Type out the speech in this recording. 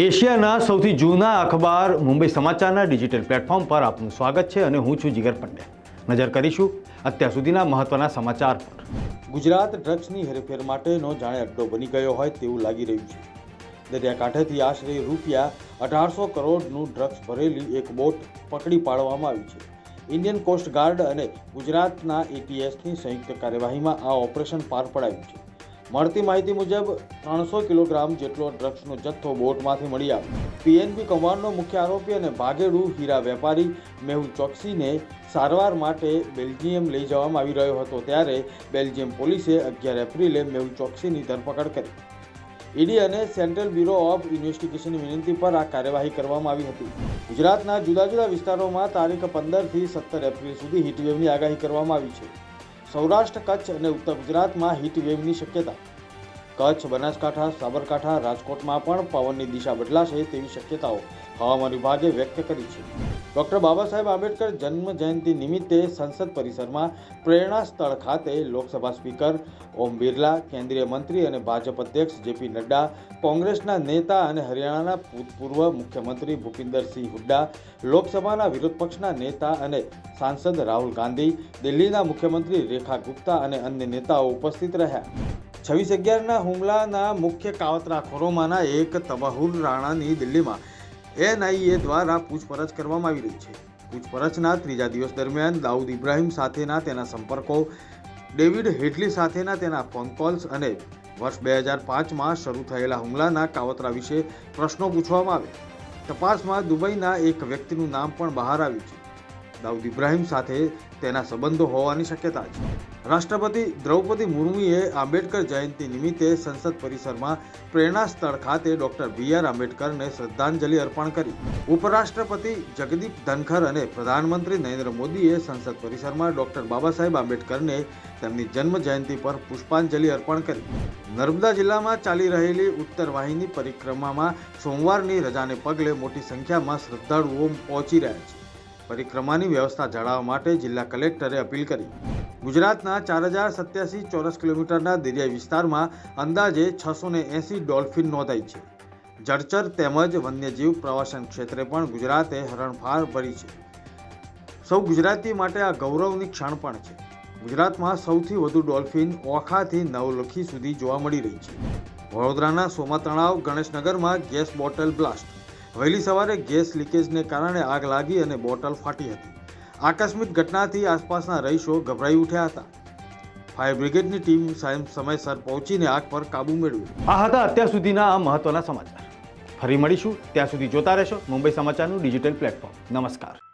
એશિયાના સૌથી જૂના અખબાર મુંબઈ સમાચારના ડિજિટલ પ્લેટફોર્મ પર આપનું સ્વાગત છે અને હું છું જીગર પંડે નજર કરીશું અત્યાર સુધીના મહત્વના સમાચાર પર. ગુજરાત ડ્રગ્સની હેરફેર માટેનો જાણે અડ્ડો બની ગયો હોય તેવું લાગી રહ્યું છે. દરિયાકાંઠેથી આશરે રૂપિયા અઢારસો કરોડનું ડ્રગ્સ ભરેલી એક બોટ પકડી પાડવામાં આવી છે. ઇન્ડિયન કોસ્ટ ગાર્ડ અને ગુજરાતના એટીએસની સંયુક્ત કાર્યવાહીમાં આ ઓપરેશન પાર પડાયું છે. મળતી માહિતી મુજબ, ત્રણસો કિલોગ્રામ જેટલો ડ્રગ્સનો જથ્થો બોટમાંથી મળી આવ્યો. પીએનબી કૌભાંડનો મુખ્ય આરોપી અને ભાગેડુ હીરા વેપારી મેહુલ ચોકસીને સારવાર માટે બેલ્જિયમ લઈ જવામાં આવી રહ્યો હતો, ત્યારે બેલ્જિયમ પોલીસે અગિયાર એપ્રિલે મેહુલ ચોકસીની ધરપકડ કરી. ઈડી અને સેન્ટ્રલ બ્યુરો ઓફ ઇન્વેસ્ટિગેશનની વિનંતી પર આ કાર્યવાહી કરવામાં આવી હતી. ગુજરાતના જુદા જુદા વિસ્તારોમાં તારીખ પંદરથી સત્તર એપ્રિલ સુધી હીટવેવની આગાહી કરવામાં આવી છે. સૌરાષ્ટ્ર, કચ્છ અને ઉત્તર ગુજરાતમાં હીટવેવની શક્યતા. કચ્છ, બનાસકાંઠા, સાબરકાંઠા, રાજકોટમાં પણ પવનની દિશા બદલાશે તેવી શક્યતાઓ હવામાન વિભાગે વ્યક્ત કરી છે. ડૉક્ટર બાબા સાહેબ આંબેડકર જન્મ જયંતિ નિમિત્તે સંસદ પરિસરમાં પ્રેરણા સ્થળ ખાતે લોકસભા સ્પીકર ઓમ બિરલા, કેન્દ્રીય મંત્રી અને ભાજપ અધ્યક્ષ જેપી નડ્ડા, કોંગ્રેસના નેતા અને હરિયાણાના ભૂતપૂર્વ મુખ્યમંત્રી ભૂપિન્દરસિંહ હુડ્ડા, લોકસભાના વિરોધ પક્ષના નેતા અને સાંસદ રાહુલ ગાંધી, દિલ્હીના મુખ્યમંત્રી રેખા ગુપ્તા અને અન્ય નેતાઓ ઉપસ્થિત રહ્યા. છવ્વીસ અગિયારના હુમલાના મુખ્ય કાવતરાખોરોમાંના એક તબાહુલ રાણાની દિલ્હીમાં એનઆઈએ દ્વારા પૂછપરછ કરવામાં આવી રહી છે. પૂછપરછના ત્રીજા દિવસ દરમિયાન દાઉદ ઇબ્રાહિમ સાથેના તેના સંપર્કો, ડેવિડ હેડલી સાથેના તેના ફોન કોલ્સ અને વર્ષ બે હજાર પાંચમાં શરૂ થયેલા હુમલાના કાવતરા વિશે પ્રશ્નો પૂછવામાં આવ્યા. તપાસમાં દુબઈના એક વ્યક્તિનું નામ પણ બહાર આવ્યું છે. દાઉદ ઇબ્રાહિમ સાથે તેના સંબંધો હોવાની શક્યતા છે. રાષ્ટ્રપતિ દ્રૌપદી મુર્મુએ આંબેડકર જયંતિ નિમિત્તે સંસદ પરિસરમાં પ્રેરણા સ્થળ ખાતે ડોક્ટર બી આર આંબેડકરને શ્રદ્ધાંજલિ અર્પણ કરી. ઉપરાષ્ટ્રપતિ જગદીપ ધનખર અને પ્રધાનમંત્રી નરેન્દ્ર મોદીએ સંસદ પરિસરમાં ડોક્ટર બાબા સાહેબ આંબેડકરને તેમની જન્મ જયંતિ પર પુષ્પાંજલિ અર્પણ કરી. નર્મદા જિલ્લામાં ચાલી રહેલી ઉત્તર વાહિની પરિક્રમામાં સોમવારની રજાને પગલે મોટી સંખ્યામાં શ્રદ્ધાળુઓ પહોંચી રહ્યા છે. પરિક્રમાની વ્યવસ્થા જાળવવા માટે જિલ્લા કલેક્ટરે અપીલ કરી. ગુજરાતના ચાર હજાર સત્યાસી ચોરસ કિલોમીટરના દરિયાઈ વિસ્તારમાં અંદાજે છસો ને એંસી ડોલ્ફિન નોંધાઈ છે. જળચર તેમજ વન્યજીવ પ્રવાસન ક્ષેત્રે પણ ગુજરાતે હરણફાળ ભરી છે. સૌ ગુજરાતી માટે આ ગૌરવની ક્ષણ પણ છે. ગુજરાતમાં સૌથી વધુ ડોલ્ફિન ઓખાથી નવલખી સુધી જોવા મળી રહી છે. વડોદરાના સોમા તણાવ ગણેશનગરમાં ગેસ બોટલ બ્લાસ્ટ. વહેલી સવારે ગેસ લીકેજને કારણે આગ લાગી અને બોટલ ફાટી હતી. આકસ્મિક ઘટનાથી આસપાસના રહીશો ગભરાઈ ઉઠ્યા હતા. ફાયર બ્રિગેડની ટીમ સાયમ સમયસર પહોંચીને આગ પર કાબૂ મેળવ્યો. આ હતા અત્યાર સુધીના આ મહત્વના સમાચાર. ફરી મળીશું ત્યાં સુધી જોતા રહેશો મુંબઈ સમાચારનું ડિજિટલ પ્લેટફોર્મ. નમસ્કાર.